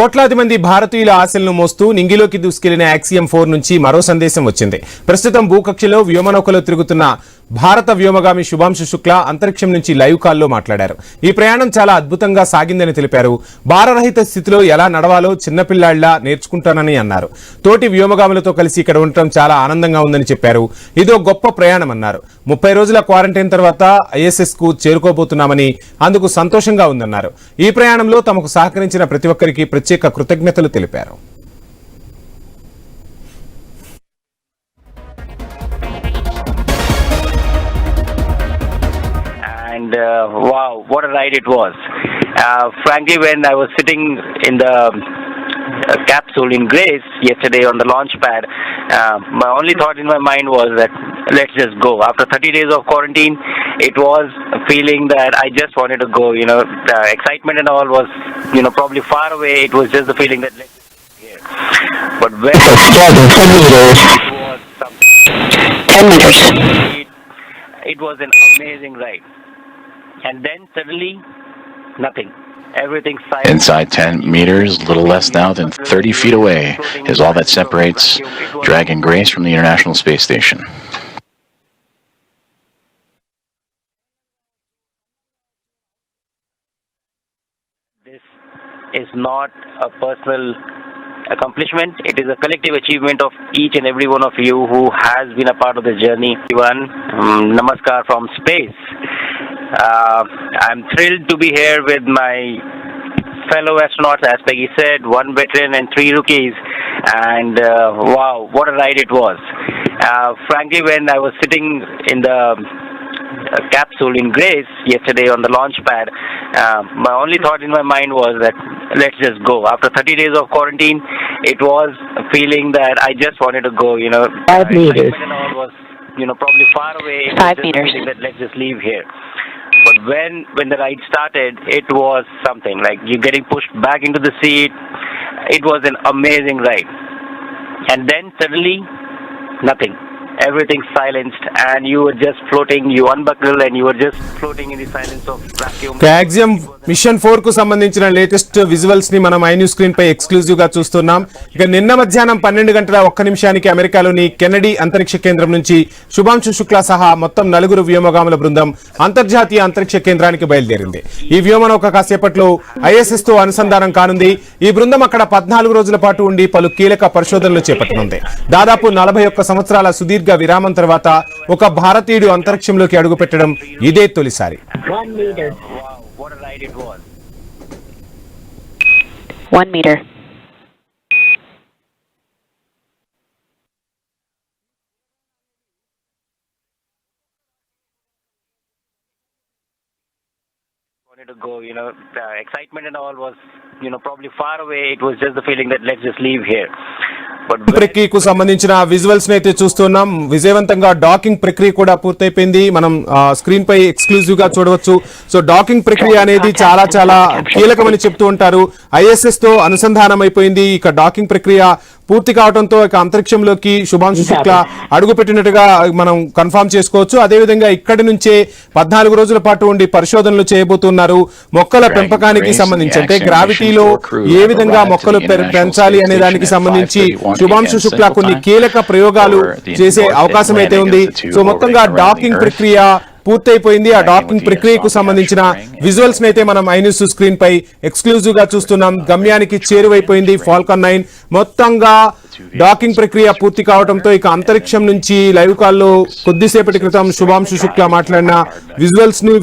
కోట్లాది మంది భారతీయుల ఆశలను మోస్తూ నింగిలోకి దూసుకెళ్ళిన యాక్సియం ఫోర్ నుంచి మరో సందేశం వచ్చింది. ప్రస్తుతం భూకక్షలో వ్యోమనౌకలో తిరుగుతున్న భారత వ్యోమగామి శుభాంశు శుక్లా అంతరిక్షం నుంచి లైవ్ కాల్లో మాట్లాడారు. ఈ ప్రయాణం చాలా అద్భుతంగా సాగిందని తెలిపారు. భారరహిత స్థితిలో ఎలా నడవాలో చిన్నపిల్లాళ్ళా నేర్చుకుంటానని అన్నారు. తోటి వ్యోమగాములతో కలిసి ఇక్కడ ఉండటం చాలా ఆనందంగా ఉందని చెప్పారు. ఇదో గొప్ప ప్రయాణం అన్నారు ముప్పై రోజుల క్వారంటైన్ తర్వాత ఐఎస్ఎస్కు చేరుకోబోతున్నామని అందుకు సంతోషంగా ఉందన్నారు. ఈ ప్రయాణంలో తమకు సహకరించిన ప్రతి ఒక్కరికి ప్రత్యేక కృతజ్ఞతలు తెలిపారు. And uh, wow, what a ride it was. Uh, frankly, when I was sitting in the uh, capsule in Grace yesterday on the launch pad, uh, my only thought in my mind was that let's just go. After 30 days of quarantine, it was a feeling that I just wanted to go. You know, the excitement and all was, you know, probably far away. It was just the feeling that let's just here. But when it was something 10 meters. it, it was an amazing ride. And then suddenly, nothing. Everything silent. Inside 10 meters, a little less now than 30 feet away, is all that separates Dragon Grace from the International Space Station. This is not a personal accomplishment. It is a collective achievement of each and every one of you who has been a part of the journey. Everyone, um, namaskar from space. Uh, I'm thrilled to be here with my fellow astronauts, as Peggy said, one veteran and three rookies. And uh, wow, what a ride it was. Uh, frankly, when I was sitting in the uh, capsule in Grace yesterday on the launch pad, uh, my only thought in my mind was that let's just go. After 30 days of quarantine, it was a feeling that I just wanted to go. You know, Five meters. excitement and all was you know probably far away. Five meters. That let's just leave here. But when when the ride started, it was something like you're getting pushed back into the seat. It was an amazing ride, and then suddenly, nothing. Everything silenced, and you were just floating. You unbuckle, and you were just floating in the silence of vacuum. axiom mission ఫోర్కు సంబంధించిన latest విజువల్స్ని మనం I news screen పై ఎక్స్క్లూజివ్గా చూస్తున్నాం ఇక నిన్న మధ్యాహ్నం పన్నెండు గంటల ఒక్క నిమిషానికి అమెరికాలోని కెనడీ అంతరిక్ష కేంద్రం నుంచి శుభాంశు శుక్లా సహా మొత్తం నలుగురు వ్యోమగాముల బృందం అంతర్జాతీయ అంతరిక్ష కేంద్రానికి బయలుదేరింది ఈ వ్యోమనౌక కాసేపట్లో ఐఎస్ఎస్తో అనుసంధానం కానుంది ఈ బృందం అక్కడ పద్నాలుగు రోజుల పాటు ఉండి పలు కీలక పరిశోధనలు చేపట్టనుంది దాదాపు నలభై ఒక్క సంవత్సరాల సుదీర్ఘ విరామం తర్వాత ఒక భారతీయుడు అంతరిక్షంలోకి అడుగుపెట్టడం ఇదే తొలిసారి One meter. To go. You know, the excitement and all was, you know, probably far away. It was just the feeling that let's just leave here. ప్రక్రియకు సంబంధించిన విజువల్స్ అయితే చూస్తున్నాం. విజయవంతంగా డాకింగ్ ప్రక్రియ కూడా పూర్తయిపోయింది. మనం స్క్రీన్ పై ఎక్స్క్లూజివ్గా చూడవచ్చు. సో డాకింగ్ ప్రక్రియ అనేది చాలా చాలా కీలకమని చెప్తూ ఉంటారు. ఐఎస్ఎస్తో అనుసంధానం అయిపోయింది ఇక డాకింగ్ ప్రక్రియ పూర్తి కావడంతో ఇక అంతరిక్షంలోకి శుభాంశు శుక్ల అడుగు పెట్టినట్టుగా మనం కన్ఫర్మ్ చేసుకోవచ్చు. అదేవిధంగా ఇక్కడి నుంచే పద్నాలుగు రోజుల పాటు ఉండి పరిశోధనలు చేయబోతున్నారు. మొక్కల పెంపకానికి సంబంధించి అంటే గ్రావిటీలో ఏ విధంగా మొక్కలు పెంచాలి అనే దానికి సంబంధించి శుభాంశు శుక్ల కొన్ని కీలక ప్రయోగాలు చేసే అవకాశం అయితే ఉంది. సో మొత్తంగా డాకింగ్ ప్రక్రియ పూర్తయిపోయింది. ఆ డాకింగ్ ప్రక్రియకు సంబంధించిన విజువల్స్ అయితే మనం ఐన్యూస్ స్క్రీన్ పై ఎక్స్క్లూజివ్గా చూస్తున్నాం. గమ్యానికి చేరువైపోయింది ఫాల్కన్ నైన్. మొత్తంగా డాకింగ్ ప్రక్రియ పూర్తి కావడంతో ఇక అంతరిక్షం నుంచి లైవ్ కాల్లో కొద్దిసేపటి క్రితం శుభాంశు శుక్ల మాట్లాడిన విజువల్స్ను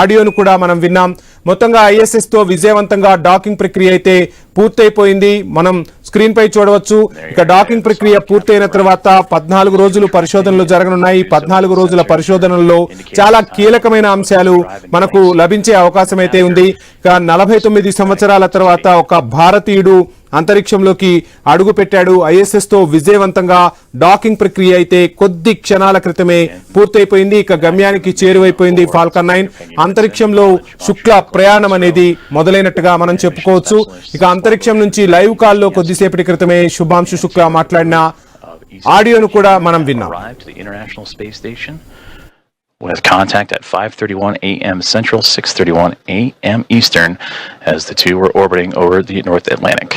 ఆడియోను కూడా మనం విన్నాం. మొత్తంగా ఐఎస్ఎస్తో విజయవంతంగా డాకింగ్ ప్రక్రియ అయితే పూర్తయిపోయింది. మనం స్క్రీన్ పై చూడవచ్చు. ఇక డాకింగ్ ప్రక్రియ పూర్తయిన తర్వాత పద్నాలుగు రోజులు పరిశోధనలు జరగనున్నాయి. పద్నాలుగు రోజుల పరిశోధనల్లో చాలా కీలకమైన అంశాలు మనకు లభించే అవకాశం అయితే ఉంది. ఇక నలభై తొమ్మిది సంవత్సరాల తర్వాత ఒక భారతీయుడు అంతరిక్షంలోకి అడుగు పెట్టాడు ఐఎస్ఎస్తో విజయవంతంగా డాకింగ్ ప్రక్రియ అయితే కొద్ది క్షణాల క్రితమే పూర్తయిపోయింది ఇక గమ్యానికి చేరువైపోయింది ఫాల్కన్ నైన్ అంతరిక్షంలో శుక్ల ప్రయాణం అనేది మొదలైనట్టుగా మనం చెప్పుకోవచ్చు ఇక అంతరిక్షం నుంచి లైవ్ కాల్లో కొద్దిసేపటి క్రితమే శుభాంశు శుక్ల మాట్లాడిన ఆడియోను కూడా మనం విన్నాం with contact at 5:31 a.m. Central, 6:31 a.m. Eastern, as the two were orbiting over the North Atlantic.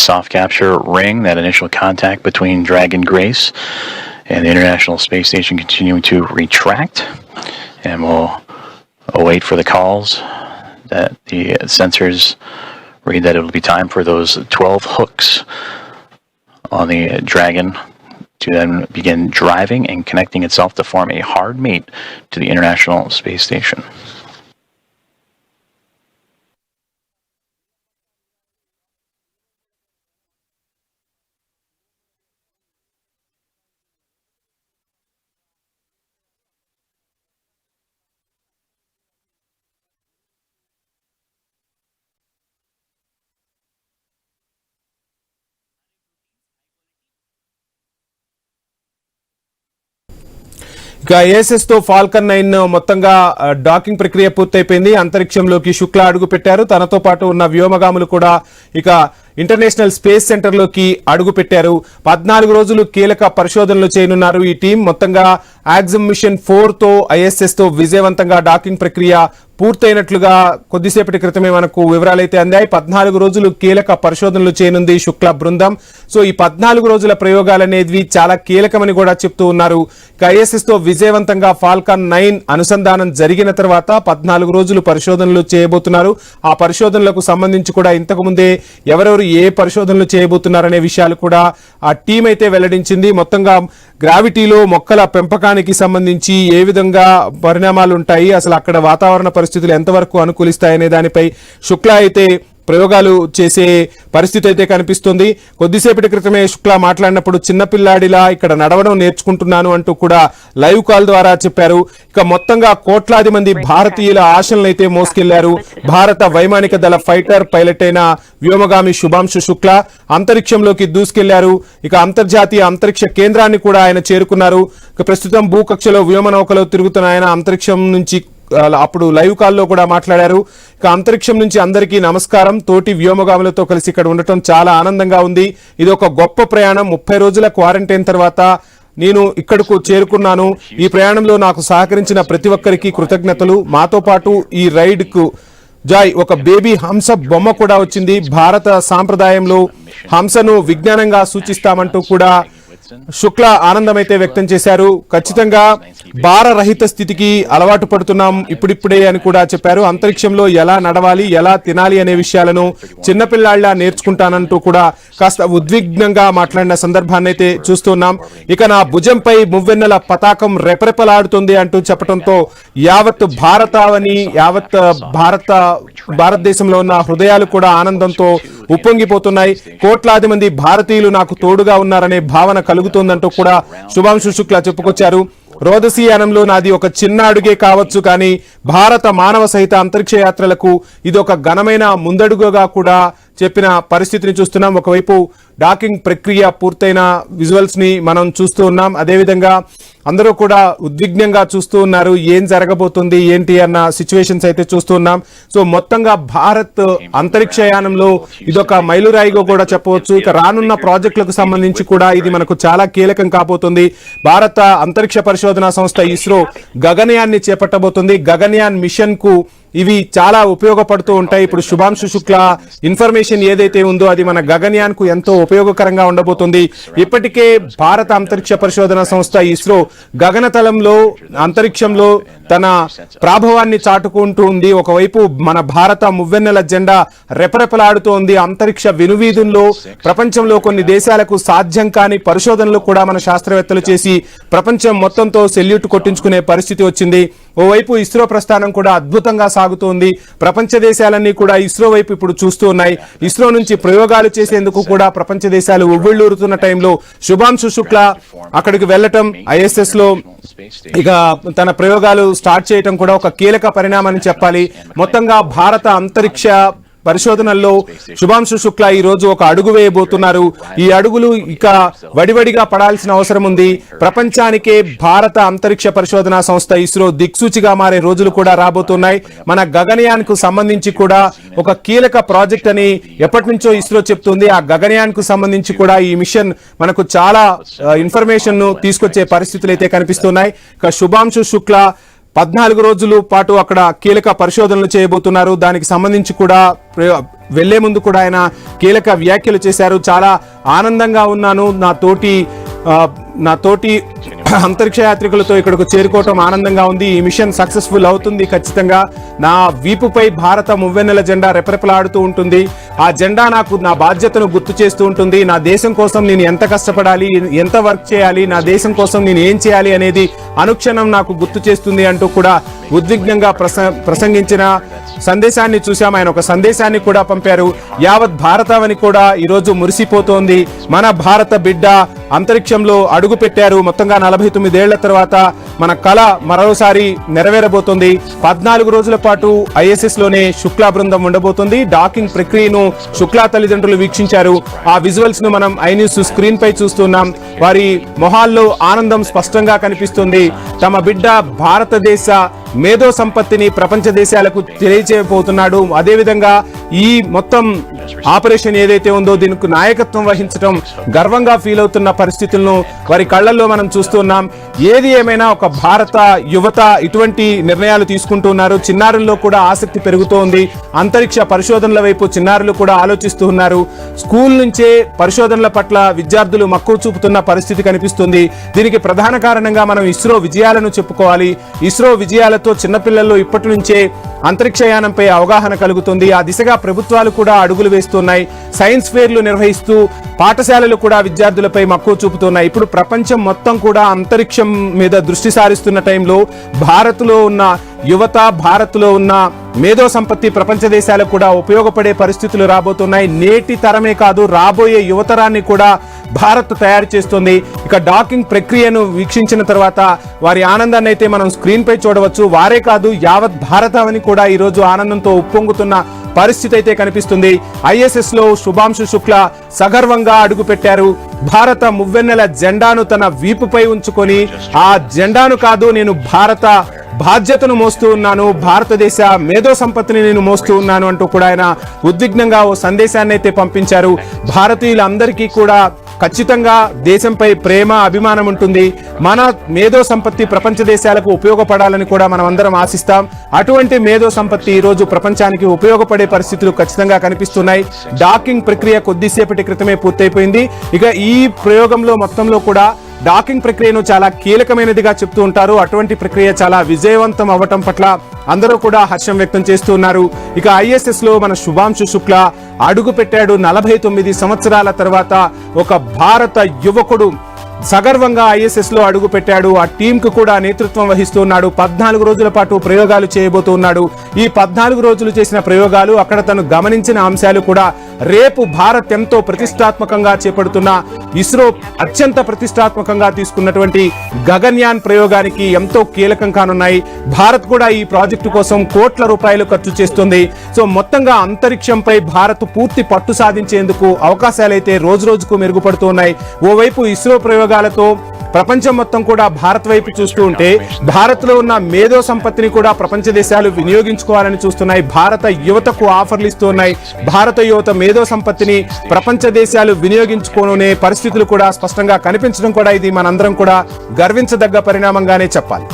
Soft capture ring, that initial contact between Dragon Grace and the International Space Station continuing to retract. And we'll await for the calls that the sensors read that it'll be time for those 12 hooks on the Dragon to then begin driving and connecting itself to form a hard mate to the International Space Station. ఇక ISS falcon nine మొత్తంగా docking ప్రక్రియ పూర్తయిపోయింది. అంతరిక్షంలోకి శుక్ల అడుగు పెట్టారు. తనతో పాటు ఉన్న వ్యోమగాములు కూడా ఇక ఇంటర్నేషనల్ స్పేస్ సెంటర్లోకి అడుగు పెట్టారు. పద్నాలుగు రోజులు కీలక పరిశోధనలు చేయనున్నారు ఈ టీం. మొత్తంగా యాక్సిమ్ మిషన్ ఫోర్తో ఐఎస్ఎస్తో ఐఎస్ఎస్తో విజయవంతంగా డాకింగ్ ప్రక్రియ పూర్తయినట్లుగా కొద్దిసేపటి క్రితమే మనకు వివరాలైతే అందాయి. పద్నాలుగు రోజులు కీలక పరిశోధనలు చేయనుంది శుక్ల బృందం. సో ఈ పద్నాలుగు రోజుల ప్రయోగాలు అనేవి చాలా కీలకమని కూడా చెప్తూ ఉన్నారు. ఐఎస్ఎస్తో విజయవంతంగా ఫాల్కాన్ నైన్ అనుసంధానం జరిగిన తర్వాత పద్నాలుగు రోజులు పరిశోధనలు చేయబోతున్నారు. ఆ పరిశోధనలకు సంబంధించి కూడా ఇంతకు ముందే ఎవరెవరు ఏ పరిశోధనలు చేయబోతున్నారనే విషయాలు కూడా ఆ టీం అయితే వెల్లడించింది. మొత్తంగా గ్రావిటీలో మొక్కల పెంపకానికి సంబంధించి ఏ విధంగా పరిణామాలు ఉంటాయి అసలు అక్కడ వాతావరణ పరిస్థితులు ఎంతవరకు అనుకూలిస్తాయనే దానిపై శుక్లా అయితే ప్రయోగాలు చేసే పరిస్థితి అయితే కనిపిస్తుంది. కొద్దిసేపటి క్రితమే శుక్లా మాట్లాడినప్పుడు చిన్నపిల్లాడిలా ఇక్కడ నడవడం నేర్చుకుంటున్నాను అంటూ కూడా లైవ్ కాల్ ద్వారా చెప్పారు. ఇక మొత్తంగా కోట్లాది మంది భారతీయుల ఆశలనైతే మోసుకెళ్ళారు. భారత వైమానిక దళ ఫైటర్ పైలట్ అయిన వ్యోమగామి శుభాంశు శుక్లా అంతరిక్షంలోకి దూసుకెళ్ళారు. ఇక అంతర్జాతీయ అంతరిక్ష కేంద్రాన్ని కూడా ఆయన చేరుకున్నారు. ఇక ప్రస్తుతం భూకక్షలో వ్యోమనౌకలో తిరుగుతున్న ఆయన అంతరిక్షం నుంచి అప్పుడు లైవ్ కాల్లో కూడా మాట్లాడారు. ఇక అంతరిక్షం నుంచి అందరికీ నమస్కారం. తోటి వ్యోమగాములతో కలిసి ఇక్కడ ఉండటం చాలా ఆనందంగా ఉంది. ఇది ఒక గొప్ప ప్రయాణం. ముప్పై రోజుల క్వారంటైన్ తర్వాత నేను ఇక్కడకు చేరుకున్నాను. ఈ ప్రయాణంలో నాకు సహకరించిన ప్రతి ఒక్కరికి కృతజ్ఞతలు. మాతో పాటు ఈ రైడ్కు జాయ్ ఒక బేబీ హంస బొమ్మ కూడా వచ్చింది. భారత సాంప్రదాయంలో హంసను విజ్ఞానంగా సూచిస్తామంటూ కూడా శుక్ల ఆనందమైతే వ్యక్తం చేశారు. ఖచ్చితంగా భారరహిత స్థితికి అలవాటు పడుతున్నాం ఇప్పుడిప్పుడే అని కూడా చెప్పారు. అంతరిక్షంలో ఎలా నడవాలి ఎలా తినాలి అనే విషయాలను చిన్నపిల్లాళ్ళ నేర్చుకుంటానంటూ కూడా కాస్త ఉద్విగ్నంగా మాట్లాడిన సందర్భాన్ని అయితే చూస్తున్నాం. ఇక నా భుజంపై మువ్వెన్నెల పతాకం రెపరెపలాడుతుంది అంటూ చెప్పడంతో యావత్ భారతావని యావత్ భారత భారతదేశంలో ఉన్న హృదయాలు కూడా ఆనందంతో ఉప్పొంగిపోతున్నాయి. కోట్లాది మంది భారతీయులు నాకు తోడుగా ఉన్నారనే భావన కలుగుతోందంటూ కూడా శుభాంశు శుక్లా చెప్పుకొచ్చారు. రోదసీయానంలో నాది ఒక చిన్న అడుగే కావచ్చు కానీ భారత మానవ సహిత అంతరిక్ష యాత్రలకు ఇది ఒక ఘనమైన ముందడుగుగా కూడా చెప్పిన పరిస్థితిని చూస్తున్నాం. ఒకవైపు డాకింగ్ ప్రక్రియ పూర్తయిన విజువల్స్ని మనం చూస్తూ ఉన్నాం. అదేవిధంగా అందరూ కూడా ఉద్విగ్నంగా చూస్తూ ఉన్నారు. ఏం జరగబోతుంది ఏంటి అన్న సిచ్యువేషన్స్ అయితే చూస్తూ ఉన్నాం. సో మొత్తంగా భారత్ అంతరిక్షయానంలో ఇదొక మైలురాయిగా కూడా చెప్పవచ్చు. ఇక రానున్న ప్రాజెక్టులకు సంబంధించి కూడా ఇది మనకు చాలా కీలకం కాబోతుంది. భారత అంతరిక్ష పరిశోధన సంస్థ ఇస్రో గగనయాన్ని చేపట్టబోతుంది. గగనయాన్ మిషన్కు ఇవి చాలా ఉపయోగపడుతూ ఉంటాయి. ఇప్పుడు శుభాంశు శుక్ల ఇన్ఫర్మేషన్ ఏదైతే ఉందో అది మన గగన్యాన్కు ఎంతో ఉపయోగకరంగా ఉండబోతుంది. ఇప్పటికే భారత అంతరిక్ష పరిశోధన సంస్థ ఇస్రో గగనతలంలో అంతరిక్షంలో తన ప్రాభవాన్ని చాటుకుంటూ ఉంది. ఒకవైపు మన భారత మువ్వెన్నెల జెండా రెపరెపలాడుతోంది. అంతరిక్ష వినువీధుల్లో ప్రపంచంలో కొన్ని దేశాలకు సాధ్యం కాని పరిశోధనలు కూడా మన శాస్త్రవేత్తలు చేసి ప్రపంచం మొత్తంతో సెల్యూట్ కొట్టించుకునే పరిస్థితి వచ్చింది. ఓవైపు ఇస్రో ప్రస్థానం కూడా అద్భుతంగా సాగుతోంది ప్రపంచ దేశాలన్నీ కూడా ఇస్రో వైపు ఇప్పుడు చూస్తూ ఉన్నాయి. ఇస్రో నుంచి ప్రయోగాలు చేసేందుకు కూడా ప్రపంచ దేశాలు ఉవ్విళ్ళూరుతున్న టైంలో శుభాంశు శుక్ల అక్కడికి వెళ్ళటం ఐఎస్ఎస్లో ఇక తన ప్రయోగాలు స్టార్ట్ చేయటం కూడా ఒక కీలక పరిణామం చెప్పాలి. మొత్తంగా భారత అంతరిక్ష పరిశోధనల్లో శుభాంశు శుక్ల ఈ రోజు ఒక అడుగు వేయబోతున్నారు. ఈ అడుగులు ఇక వడివడిగా పడాల్సిన అవసరం ఉంది. ప్రపంచానికే భారత అంతరిక్ష పరిశోధన సంస్థ ఇస్రో దిక్సూచిగా మారే రోజులు కూడా రాబోతున్నాయి. మన గగనయాన్కు సంబంధించి కూడా ఒక కీలక ప్రాజెక్ట్ అని ఎప్పటి నుంచో ఇస్రో చెప్తుంది. ఆ గగనయాన్కు సంబంధించి కూడా ఈ మిషన్ మనకు చాలా ఇన్ఫర్మేషన్ను తీసుకొచ్చే పరిస్థితులు అయితే కనిపిస్తున్నాయి. ఇక శుభాంశు శుక్ల పద్నాలుగు రోజుల పాటు అక్కడ కీలక పరిశోధనలు చేయబోతున్నారు. దానికి సంబంధించి కూడా వెళ్ళే ముందు కూడా ఆయన కీలక వ్యాఖ్యలు చేశారు. చాలా ఆనందంగా ఉన్నాను. నా తోటి నా తోటి అంతరిక్ష యాత్రికులతో ఇక్కడకు చేరుకోవటం ఆనందంగా ఉంది. ఈ మిషన్ సక్సెస్ఫుల్ అవుతుంది ఖచ్చితంగా. నా వీపుపై భారత మువ్వెన్నెల జెండా రెపరెపలాడుతూ ఉంటుంది. ఆ జెండా నాకు నా బాధ్యతను గుర్తు చేస్తూ ఉంటుంది. నా దేశం కోసం నేను ఎంత కష్టపడాలి ఎంత వర్క్ చేయాలి నా దేశం కోసం నేను ఏం చేయాలి అనేది అనుక్షణం నాకు గుర్తు చేస్తుంది అంటూ కూడా ఉద్విగ్నంగా ప్రస ప్రసంగించిన సందేశాన్ని చూశాం. ఆయన ఒక సందేశాన్ని కూడా పంపారు. యావత్ భారతావని కూడా ఈరోజు మురిసిపోతోంది. మన భారత బిడ్డ అంతరిక్షంలో అడుగు పెట్టారు. మొత్తంగా నలభై తొమ్మిదేళ్ళ తర్వాత మన కళ మరోసారి నెరవేరబోతోంది. పద్నాలుగు రోజుల పాటు ఐఎస్ఎస్లోనే శుక్లా బృందం ఉండబోతుంది. డాకింగ్ ప్రక్రియను శుక్లా తల్లిదండ్రులు వీక్షించారు. ఆ విజువల్స్ను మనం ఐ న్యూస్ స్క్రీన్ పై చూస్తున్నాం. వారి మొహాల్లో ఆనందం స్పష్టంగా కనిపిస్తుంది. తమ బిడ్డ భారతదేశ మేధో సంపత్తిని ప్రపంచ దేశాలకు తెలియజేయబోతున్నాడు అదేవిధంగా ఈ మొత్తం ఆపరేషన్ ఏదైతే ఉందో దీనికి నాయకత్వం వహించడం గర్వంగా ఫీల్ అవుతున్న పరిస్థితులను వారి కళ్ళల్లో మనం చూస్తున్నాం. ఏది ఏమైనా ఒక భారత యువత ఇటువంటి నిర్ణయాలు తీసుకుంటున్నారు చిన్నారుల్లో కూడా ఆసక్తి పెరుగుతోంది. అంతరిక్ష పరిశోధనల వైపు చిన్నారులు కూడా ఆలోచిస్తూ ఉన్నారు. స్కూల్ నుంచే పరిశోధనల పట్ల విద్యార్థులు మక్కువ చూపుతున్న పరిస్థితి కనిపిస్తుంది. దీనికి ప్రధాన కారణంగా మనం ఇస్రో విజయాలను చెప్పుకోవాలి. ఇస్రో విజయాలతో చిన్నపిల్లల్లో ఇప్పటి నుంచే అంతరిక్షయానంపై అవగాహన కలుగుతుంది. ఆ దిశగా ప్రభుత్వాలు కూడా అడుగులు వేస్తున్నాయి. సైన్స్ ఫేర్లు నిర్వహిస్తూ పాఠశాలలు కూడా విద్యార్థులపై మక్కువ చూపుతున్నాయి. ఇప్పుడు ప్రపంచం మొత్తం కూడా అంతరిక్షం మీద దృష్టి సారిస్తున్న టైంలో భారత్లో ఉన్న యువత భారత్లో ఉన్న మేధో సంపత్తి ప్రపంచ దేశాలకు కూడా ఉపయోగపడే పరిస్థితులు రాబోతున్నాయి. నేటి తరమే కాదు రాబోయే యువతరాన్ని కూడా భారత్ తయారు చేస్తుంది. ఇక డాకింగ్ ప్రక్రియను వీక్షించిన తర్వాత వారి ఆనందాన్ని అయితే మనం స్క్రీన్ పై చూడవచ్చు. వారే కాదు యావత్ భారతావని కూడా ఈ రోజు ఆనందంతో ఉప్పొంగుతున్న పరిస్థితి అయితే కనిపిస్తుంది. ఐఎస్ఎస్లో శుభాంశు శుక్ల సగర్వంగా అడుగు పెట్టారు భారత మువ్వెన్నెల జెండాను తన వీపుపై ఉంచుకొని ఆ జెండాను కాదు నేను భారత బాధ్యతను మోస్తూ ఉన్నాను భారతదేశ మేధో సంపత్తిని నేను మోస్తూ ఉన్నాను అంటూ కూడా ఆయన ఉద్విగ్నంగా ఓ సందేశాన్ని అయితే పంపించారు. భారతీయులందరికీ కూడా ఖచ్చితంగా దేశంపై ప్రేమ అభిమానం ఉంటుంది. మన మేధో సంపత్తి ప్రపంచ దేశాలకు ఉపయోగపడాలని కూడా మనం అందరం ఆశిస్తాం. అటువంటి మేధో సంపత్తి ఈ రోజు ప్రపంచానికి ఉపయోగపడే పరిస్థితులు ఖచ్చితంగా కనిపిస్తున్నాయి. డాకింగ్ ప్రక్రియ కొద్దిసేపటి క్రితమే పూర్తయిపోయింది. ఇక ఈ ప్రయోగంలో మొత్తంలో కూడా డాకింగ్ ప్రక్రియను చాలా కీలకమైనదిగా చెప్తూ ఉంటారు. అటువంటి ప్రక్రియ చాలా విజయవంతం అవ్వటం పట్ల అందరూ కూడా హర్షం వ్యక్తం చేస్తూ ఉన్నారు. ఇక ఐఎస్ఎస్లో మన శుభాంశు శుక్ల అడుగు పెట్టాడు నలభై తొమ్మిది సంవత్సరాల తర్వాత ఒక భారత యువకుడు. సగర్వంగా ఐఎస్ఎస్లో అడుగు పెట్టాడు ఆ టీం కు కూడా నేతృత్వం వహిస్తున్నాడు. పద్నాలుగు రోజుల పాటు ప్రయోగాలు చేయబోతున్నాడు. ఈ పద్నాలుగు రోజులు చేసిన ప్రయోగాలు అక్కడ తను గమనించిన అంశాలు కూడా రేపు భారత్ ఎంతో ప్రతిష్టాత్మకంగా చేపడుతున్న ఇస్రో అత్యంత ప్రతిష్టాత్మకంగా తీసుకున్నటువంటి గగన్యాన్ ప్రయోగానికి ఎంతో కీలకం కానున్నాయి. భారత్ కూడా ఈ ప్రాజెక్టు కోసం కోట్ల రూపాయలు ఖర్చు చేస్తుంది. సో మొత్తంగా అంతరిక్షంపై భారత్ పూర్తి పట్టు సాధించేందుకు అవకాశాలైతే రోజు రోజుకు మెరుగుపడుతున్నాయి. ఓవైపు ఇస్రో ఉద్యోగాలతో ప్రపంచం మొత్తం కూడా భారత్ వైపు చూస్తూ ఉంటే భారత్లో ఉన్న మేధో సంపత్తిని కూడా ప్రపంచ దేశాలు వినియోగించుకోవాలని చూస్తున్నాయి. భారత యువతకు ఆఫర్లు ఇస్తున్నాయి. భారత యువత మేధో సంపత్తిని ప్రపంచ దేశాలు వినియోగించుకోనే పరిస్థితులు కూడా స్పష్టంగా కనిపించడం కూడా ఇది మనందరం కూడా గర్వించదగ్గ పరిణామంగానే చెప్పాలి.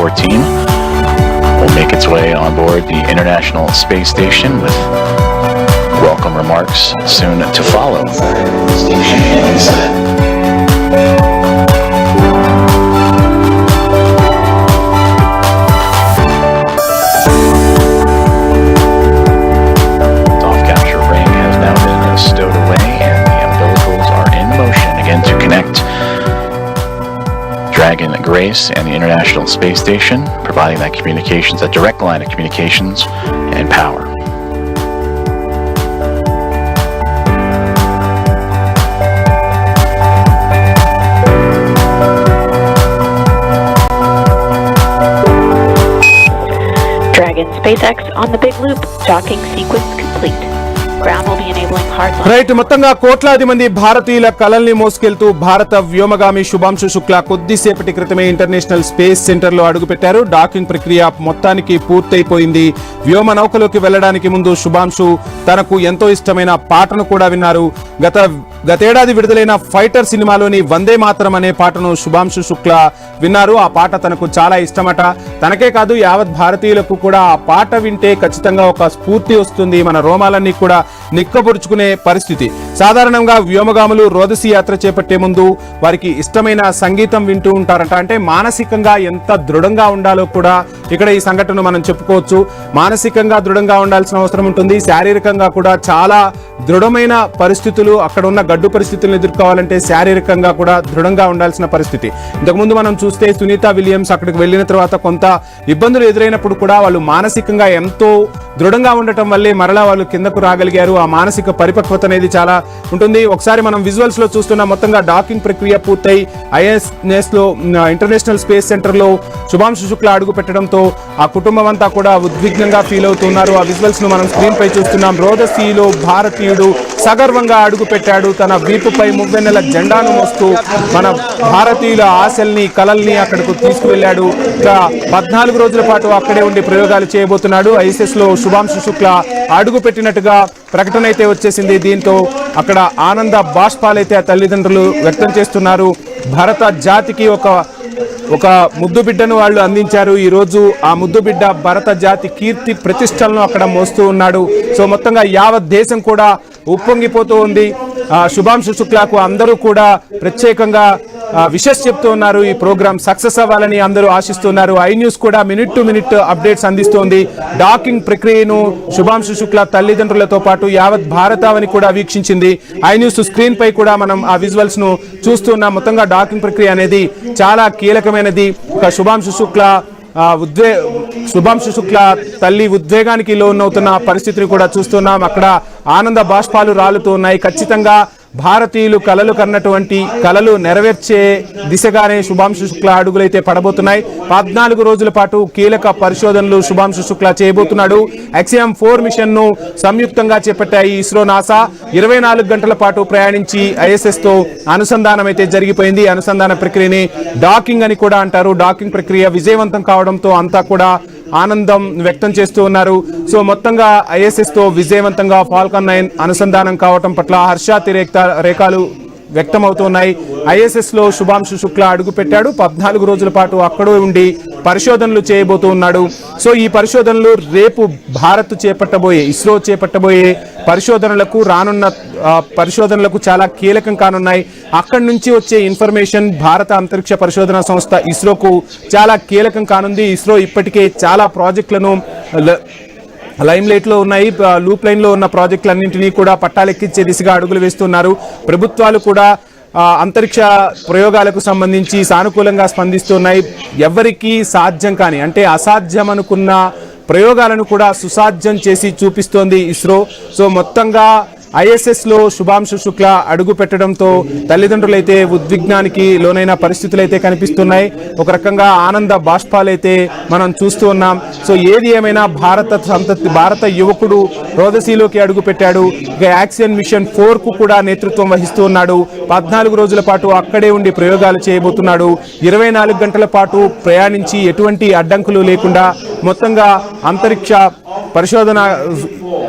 14 will make its way on board the International Space Station with welcome remarks soon to follow. Grace and the International Space Station, providing that communications, that direct line of communications and power. Dragon SpaceX on the big loop. Docking sequence complete. Ground right మొత్తంగా కోట్లాది మంది భారతీయుల కలల్ని మోసుకెళ్తూ భారత వ్యోమగామి శుభాంశు శుక్లా కొద్దిసేపటి క్రితమే international space సెంటర్లో అడుగుపెట్టారు. డాకింగ్ ప్రక్రియ మొత్తానికి పూర్తయిపోయింది. వ్యోమ నౌకలోకి వెళ్ళడానికి ముందు శుభాంశు తనకు ఎంతో ఇష్టమైన పాటను కూడా విన్నారు. గత గతేడాది విడుదలైన ఫైటర్ సినిమాలోని వందే మాత్రం అనే పాటను శుభాంశు శుక్లా విన్నారు. ఆ పాట తనకు చాలా ఇష్టమట. తనకే కాదు యావత్ భారతీయులకు కూడా ఆ పాట వింటే ఖచ్చితంగా ఒక స్ఫూర్తి వస్తుంది. మన రోమాలన్నీ కూడా నిక్కబొడుచుకునే పరిస్థితి. సాధారణంగా వ్యోమగాములు రోదసి యాత్ర చేపట్టే ముందు వారికి ఇష్టమైన సంగీతం వింటూ ఉంటారట. అంటే మానసికంగా ఎంత దృఢంగా ఉండాలో కూడా ఇక్కడ ఈ సంఘటన మనం చెప్పుకోవచ్చు. మానసికంగా దృఢంగా ఉండాల్సిన అవసరం ఉంటుంది. శారీరకంగా కూడా చాలా దృఢమైన పరిస్థితులు అక్కడ ఉన్న గడ్డు పరిస్థితులను ఎదుర్కోవాలంటే శారీరకంగా కూడా దృఢంగా ఉండాల్సిన పరిస్థితి. ఇంతకుముందు మనం చూస్తే సునీత విలియమ్స్ అక్కడికి వెళ్ళిన తర్వాత కొంత ఇబ్బందులు ఎదురైనప్పుడు కూడా వాళ్ళు మానసికంగా ఎంతో దృఢంగా ఉండటం వల్లే మరలా వాళ్ళు కిందకు రాగలిగారు. ఆ మానసిక పరిపక్వత అనేది చాలా ఉంటుంది. ఒకసారి మనం విజువల్స్లో చూస్తున్న మొత్తంగా డాకింగ్ ప్రక్రియ పూర్తయి ఐఎస్ఎస్లో ఇంటర్నేషనల్ స్పేస్ సెంటర్లో శుభాంశు శుక్ల అడుగు పెట్టడంతో ఆ కుటుంబం అంతా కూడా ఉద్విగ్నంగా ఫీల్ అవుతున్నారు. ఆ విజువల్స్ను మనం స్క్రీన్ పై చూస్తున్నాం. రోదసీలో భారతీయుడు సగర్వంగా అడుగుపెట్టాడు. తన వీపుపై మువ్వెన్నెల జెండాను మోస్తూ మన భారతీయుల ఆశల్ని కలల్ని అక్కడకు తీసుకువెళ్ళాడు. ఇక పద్నాలుగు రోజుల పాటు అక్కడే ఉండి ప్రయోగాలు చేయబోతున్నాడు. ఐసెస్లో లో శుభాంశు శుక్ల అడుగుపెట్టినట్టుగా ప్రకటన అయితే వచ్చేసింది. దీంతో అక్కడ ఆనంద బాష్పాలైతే ఆ తల్లిదండ్రులు వ్యక్తం చేస్తున్నారు. భారత జాతికి ఒక ఒక ముద్దు బిడ్డను వాళ్ళు అందించారు. ఈరోజు ఆ ముద్దు బిడ్డ భరత జాతి కీర్తి ప్రతిష్టలను అక్కడ మోస్తూ ఉన్నాడు. సో మొత్తంగా యావత్ దేశం కూడా ఉప్పొంగిపోతూ ఉంది. శుభాంశు శుక్లాకు అందరూ కూడా ప్రత్యేకంగా విషెస్ చెప్తూ ఉన్నారు. ఈ ప్రోగ్రామ్ సక్సెస్ అవ్వాలని అందరూ ఆశిస్తున్నారు. ఐ న్యూస్ కూడా మినిట్ టు మినిట్ అప్డేట్స్ అందిస్తోంది. డాకింగ్ ప్రక్రియను శుభాంశు శుక్లా తల్లిదండ్రులతో పాటు యావత్ భారతావని కూడా వీక్షించింది. ఐ న్యూస్ స్క్రీన్ పై కూడా మనం ఆ విజువల్స్ను చూస్తున్నాం మొత్తంగా డాకింగ్ ప్రక్రియ అనేది చాలా కీలకమైనది. ఒక శుభాంశు శుక్లా ఉద్వే శుభాంశు శుక్ల తల్లి ఉద్వేగానికి లోనవుతున్న పరిస్థితిని కూడా చూస్తున్నాం. అక్కడ ఆనంద బాష్పాలు రాలుతూ ఉన్నాయి. ఖచ్చితంగా భారతీయులు కలలు కన్నటువంటి కలలు నెరవేర్చే దిశగానే శుభాంశు శుక్ల అడుగులైతే పడబోతున్నాయి. పద్నాలుగు రోజుల పాటు కీలక పరిశోధనలు శుభాంశు శుక్ల చేయబోతున్నాడు. ఎక్సిఎం ఫోర్ మిషన్ను సంయుక్తంగా చేపట్టాయి ఇస్రో నాసా. ఇరవై నాలుగు గంటల పాటు ప్రయాణించి ఐఎస్ఎస్తో అనుసంధానం అయితే జరిగిపోయింది. అనుసంధాన ప్రక్రియని డాకింగ్ అని కూడా అంటారు. డాకింగ్ ప్రక్రియ విజయవంతం కావడంతో అంతా కూడా ఆనందం వ్యక్తం చేస్తూ ఉన్నారు. సో మొత్తంగా ఐఎస్ఎస్తో విజయవంతంగా ఫాల్కన్ నైన్ అనుసంధానం కావటం పట్ల హర్షాతిరేక రేఖలు వ్యక్తమవుతున్నాయి. ఐఎస్ఎస్లో శుభాంశు శుక్లా అడుగుపెట్టాడు. పద్నాలుగు రోజుల పాటు అక్కడే ఉండి పరిశోధనలు చేయబోతూ ఉన్నాడు. సో ఈ పరిశోధనలు రేపు భారత్ చేపట్టబోయే ఇస్రో చేపట్టబోయే పరిశోధనలకు రానున్న పరిశోధనలకు చాలా కీలకం కానున్నాయి. అక్కడి నుంచి వచ్చే ఇన్ఫర్మేషన్ భారత అంతరిక్ష పరిశోధన సంస్థ ఇస్రోకు చాలా కీలకం కానుంది. ఇస్రో ఇప్పటికే చాలా ప్రాజెక్టులను ల- లైమ్ లైట్లో ఉన్నాయి లూప్ లైన్లో ఉన్న ప్రాజెక్టులన్నింటినీ కూడా పట్టాలెక్కించే దిశగా అడుగులు వేస్తున్నారు. ప్రభుత్వాలు కూడా అంతరిక్ష ప్రయోగాలకు సంబంధించి సానుకూలంగా స్పందిస్తున్నాయి. ఎవరికీ సాధ్యం కాని అంటే అసాధ్యం అనుకున్న ప్రయోగాలను కూడా సుసాధ్యం చేసి చూపిస్తోంది ఇస్రో. సో మొత్తంగా ఐఎస్ఎస్లో శుభాంశు శుక్ల అడుగు పెట్టడంతో తల్లిదండ్రులైతే ఉద్విగ్నానికి లోనైన పరిస్థితులు అయితే కనిపిస్తున్నాయి. ఒక రకంగా ఆనంద బాష్పాలైతే మనం చూస్తూ ఉన్నాం. సో ఏది ఏమైనా భారత సంతతి భారత యువకుడు రోదసీలోకి అడుగు పెట్టాడు. ఇక యాక్సియన్ మిషన్ ఫోర్కు కూడా నేతృత్వం వహిస్తూ ఉన్నాడు. పద్నాలుగు రోజుల పాటు అక్కడే ఉండి ప్రయోగాలు చేయబోతున్నాడు. ఇరవై నాలుగు గంటల పాటు ప్రయాణించి ఎటువంటి అడ్డంకులు లేకుండా మొత్తంగా అంతరిక్ష పరిశోధన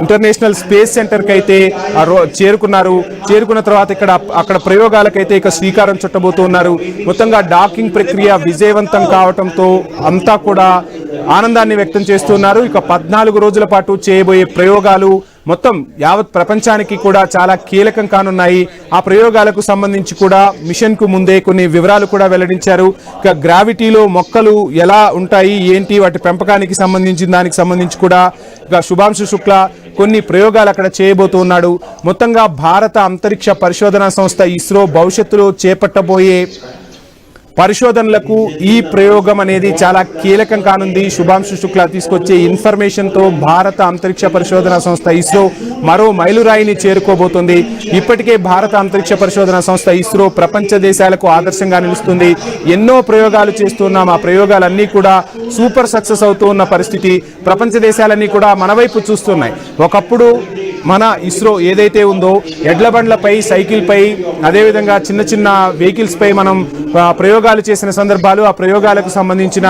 ఇంటర్నేషనల్ స్పేస్ సెంటర్కి అయితే రో- చేరుకున్నారు. చేరుకున్న తర్వాత ఇక్కడ అక్కడ ప్రయోగాలకైతే ఇక శ్రీకారం చుట్టబోతున్నారు. మొత్తంగా డాకింగ్ ప్రక్రియ విజయవంతం కావడంతో అంతా కూడా ఆనందాన్ని వ్యక్తం చేస్తున్నారు. ఇక పద్నాలుగు రోజుల పాటు చేయబోయే ప్రయోగాలు మొత్తం యావత్ ప్రపంచానికి కూడా చాలా కీలకం కానున్నాయి. ఆ ప్రయోగాలకు సంబంధించి కూడా మిషన్కు ముందే కొన్ని వివరాలు కూడా వెల్లడించారు. ఇక గ్రావిటీలో మొక్కలు ఎలా ఉంటాయి ఏంటి వాటి పెంపకానికి సంబంధించిన దానికి సంబంధించి కూడా ఇక శుభాంశు శుక్ల కొన్ని ప్రయోగాలు అక్కడ చేయబోతున్నాడు. మొత్తంగా భారత అంతరిక్ష పరిశోధనా సంస్థ ఇస్రో భవిష్యత్తులో చేపట్టబోయే పరిశోధనలకు ఈ ప్రయోగం అనేది చాలా కీలకం కానుంది. శుభాంశు శుక్లా తీసుకొచ్చే ఇన్ఫర్మేషన్తో భారత అంతరిక్ష పరిశోధన సంస్థ ఇస్రో మరో మైలురాయిని చేరుకోబోతుంది. ఇప్పటికే భారత అంతరిక్ష పరిశోధన సంస్థ ఇస్రో ప్రపంచ దేశాలకు ఆదర్శంగా నిలుస్తుంది. ఎన్నో ప్రయోగాలు చేస్తున్నాం. ఆ ప్రయోగాలన్నీ కూడా సూపర్ సక్సెస్ అవుతూ ఉన్న పరిస్థితి. ప్రపంచ దేశాలన్నీ కూడా మన వైపు చూస్తున్నాయి. ఒకప్పుడు మన ఇస్రో ఏదైతే ఉందో ఎడ్ల బండ్లపై సైకిల్పై అదేవిధంగా చిన్న చిన్న వెహికల్స్ పై మనం ప్రయోగాలు చేసిన సందర్భాలు ఆ ప్రయోగాలకు సంబంధించిన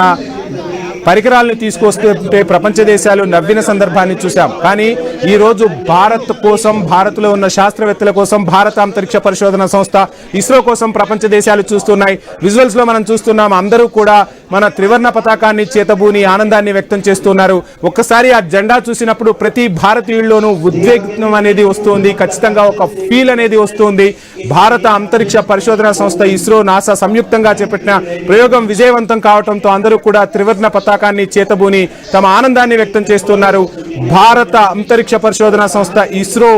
పరికరాలను తీసుకొస్తుంటే ప్రపంచ దేశాలు నవ్విన సందర్భాన్ని చూసాం కానీ ఈ రోజు భారత్ కోసం భారత్లో ఉన్న శాస్త్రవేత్తల కోసం భారత అంతరిక్ష పరిశోధన సంస్థ ఇస్రో కోసం ప్రపంచ దేశాలు చూస్తున్నాయి. విజువల్స్లో మనం చూస్తున్నాం అందరూ కూడా మన త్రివర్ణ పతాకాన్ని చేతబూని ఆనందాన్ని వ్యక్తం చేస్తున్నారు. ఒక్కసారి ఆ జెండా చూసినప్పుడు ప్రతి భారతీయుల్లోనూ ఉద్వేగం అనేది వస్తుంది ఖచ్చితంగా ఒక ఫీల్ అనేది వస్తుంది. భారత అంతరిక్ష పరిశోధన సంస్థ ఇస్రో నాసా సంయుక్తంగా చేపట్టిన ప్రయోగం విజయవంతం కావడంతో అందరూ కూడా త్రివర్ణ పతాక పతాకాన్ని చేతబూని తమ ఆనందాన్ని వ్యక్తం చేస్తున్నారు. భారత అంతరిక్ష పరిశోధన సంస్థ ఇస్రో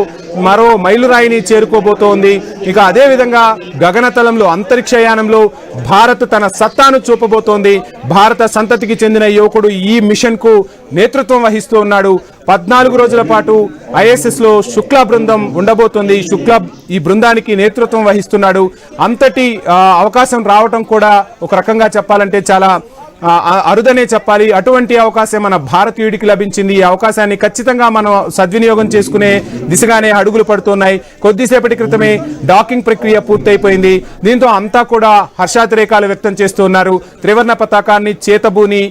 మరో మైలురాయిని చేరుకోబోతోంది. ఇక అదేవిధంగా గగనతలంలో అంతరిక్షయానంలో భారత్ తన సత్తాను చూపబోతోంది. భారత సంతతికి చెందిన యువకుడు ఈ మిషన్కు నేతృత్వం వహిస్తూ ఉన్నాడు. పద్నాలుగు రోజుల పాటు ఐఎస్ఎస్లో శుక్ల శుక్లా బృందం ఉండబోతోంది. శుక్లా ఈ బృందానికి నేతృత్వం వహిస్తున్నాడు. అంతటి ఆ, అవకాశం రావటం కూడా ఒక రకంగా చెప్పాలంటే చాలా అరుదనే చెప్పాలి. అటువంటి అవకాశం మన భారతీయుడికి లభించింది. ఈ అవకాశాన్ని ఖచ్చితంగా మనం సద్వినియోగం చేసుకునే దిశగానే అడుగులు పడుతున్నాయి. కొద్దిసేపటి క్రితమే డాకింగ్ ప్రక్రియ పూర్తయిపోయింది. దీంతో అంతా కూడా హర్షాతిరేకాలు వ్యక్తం చేస్తున్నారు త్రివర్ణ పతాకాన్ని చేతబూని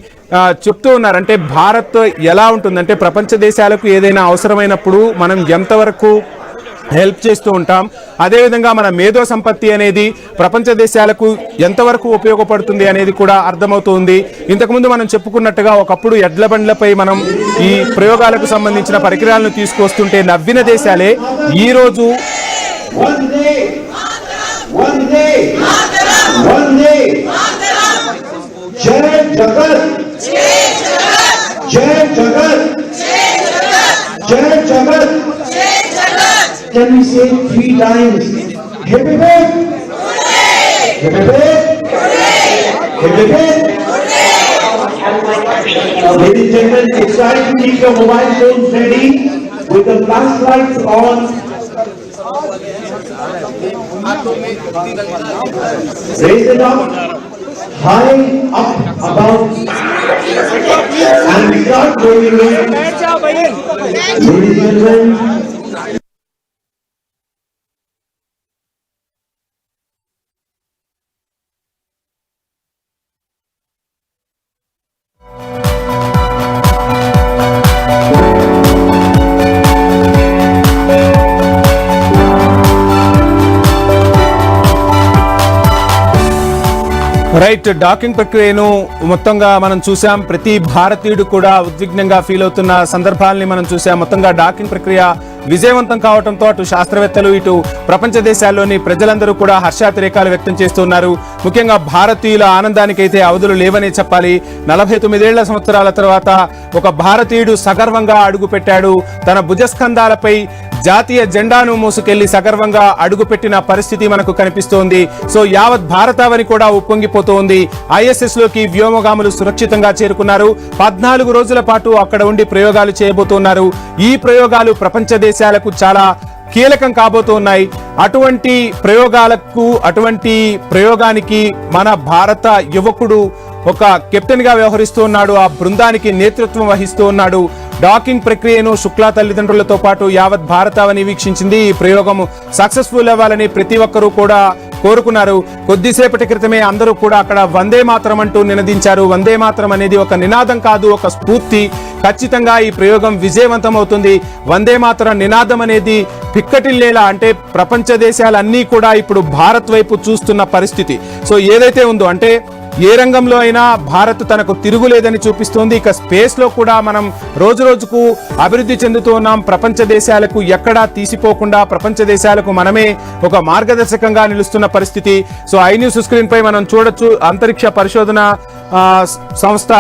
చెప్తూ ఉన్నారు. అంటే భారత్ ఎలా ఉంటుందంటే ప్రపంచ దేశాలకు ఏదైనా అవసరమైనప్పుడు మనం ఎంతవరకు హెల్ప్ చేస్తూ ఉంటాం. అదేవిధంగా మన మేధో సంపత్తి అనేది ప్రపంచ దేశాలకు ఎంతవరకు ఉపయోగపడుతుంది అనేది కూడా అర్థమవుతుంది. ఇంతకుముందు మనం చెప్పుకున్నట్టుగా ఒకప్పుడు ఎడ్ల బండ్లపై మనం ఈ ప్రయోగాలకు సంబంధించిన పరికరాలను తీసుకొస్తుంటే నవ్విన దేశాలే ఈరోజు రోజు One day, Can we say three times? Hip. Hip hip hip. Ladies and gentlemen, it's time to keep your mobile phones ready with the flashlights on. Raise it up, high up above. And start rolling it. Ladies and gentlemen, right docking ప్రక్రియను మొత్తంగా మనం చూసాం ప్రతి భారతీయుడు కూడా ఉద్విగ్నంగా feel అవుతున్న సందర్భాల్ని మనం చూసాం మొత్తంగా డాకింగ్ ప్రక్రియ విజయవంతం కావడంతో అటు శాస్త్రవేత్తలు ఇటు ప్రపంచ దేశాల్లోని ప్రజలందరూ కూడా హర్షాతిరేకాలు వ్యక్తం చేస్తున్నారు. ముఖ్యంగా భారతీయుల ఆనందానికైతే అవధులు లేవనే చెప్పాలి. నలభై తొమ్మిదేళ్ళ సంవత్సరాల తర్వాత ఒక భారతీయుడు సగర్వంగా అడుగు పెట్టాడు తన భుజస్కంధాలపై జాతీయ జెండాను మోసుకెళ్ళి సగర్వంగా అడుగుపెట్టిన పరిస్థితి మనకు కనిపిస్తోంది. సో యావత్ భారతావని కూడా ఉప్పొంగిపోతోంది. ఐఎస్ఎస్లోకి వ్యోమగాములు సురక్షితంగా చేరుకున్నారు. పద్నాలుగు రోజుల పాటు అక్కడ ఉండి ప్రయోగాలు చేయబోతున్నారు. ఈ ప్రయోగాలు ప్రపంచ దేశాలకు చాలా కీలకం కాబోతున్నాయి. అటువంటి ప్రయోగాలకు అటువంటి ప్రయోగానికి మన భారత యువకుడు ఒక కెప్టెన్గా వ్యవహరిస్తూ ఉన్నాడు ఆ బృందానికి నేతృత్వం వహిస్తూ ఉన్నాడు. డాకింగ్ ప్రక్రియను శుక్లా తల్లిదండ్రులతో పాటు యావత్ భారతావని వీక్షించింది. ఈ ప్రయోగం సక్సెస్ఫుల్ అవ్వాలని ప్రతి ఒక్కరూ కూడా కోరుకున్నారు. కొద్దిసేపటి క్రితమే అందరూ కూడా అక్కడ వందే మాత్రం అంటూ నినదించారు. వందే మాత్రం అనేది ఒక నినాదం కాదు ఒక స్ఫూర్తి. ఖచ్చితంగా ఈ ప్రయోగం విజయవంతం అవుతుంది. వందే మాత్రం నినాదం అనేది పిక్కటిల్లేలా అంటే ప్రపంచ దేశాలన్నీ కూడా ఇప్పుడు భారత్ వైపు చూస్తున్న పరిస్థితి. సో ఏదైతే ఉందో అంటే ఏ రంగంలో అయినా భారత్ తనకు తిరుగులేదని చూపిస్తోంది. ఇక స్పేస్లో కూడా మనం రోజు రోజుకు అభివృద్ధి చెందుతున్నాం ప్రపంచ దేశాలకు ఎక్కడా తీసిపోకుండా ప్రపంచ దేశాలకు మనమే ఒక మార్గదర్శకంగా నిలుస్తున్న పరిస్థితి. సో ఐ న్యూస్ స్క్రీన్ పై మనం చూడొచ్చు. అంతరిక్ష పరిశోధన సంస్థ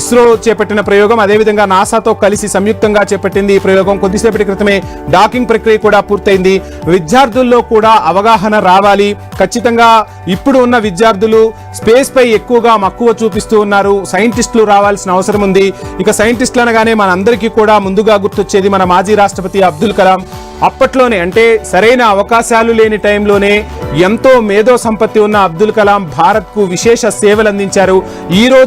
ఇస్రో చేపట్టిన ప్రయోగం. అదేవిధంగా నాసాతో కలిసి సంయుక్తంగా చేపట్టింది ఈ ప్రయోగం. కొద్దిసేపటి క్రితమే డాకింగ్ ప్రక్రియ కూడా పూర్తయింది. విద్యార్థుల్లో కూడా అవగాహన రావాలి. ఖచ్చితంగా ఇప్పుడు ఉన్న విద్యార్థులు స్పేస్ పై ఎక్కువగా మక్కువ చూపిస్తూ ఉన్నారు. సైంటిస్టులు రావాల్సిన అవసరం ఉంది. ఇక సైంటిస్టులు అనగానే మనందరికీ కూడా ముందుగా గుర్తొచ్చేది మన మాజీ రాష్ట్రపతి అబ్దుల్ కలాం. అప్పట్లోనే అంటే సరైన అవకాశాలు లేని టైంలోనే ఎంతో మేధో సంపత్తి ఉన్న అబ్దుల్ కలాం భారత్కు విశేష సేవలు అందించారు ఈ రోజు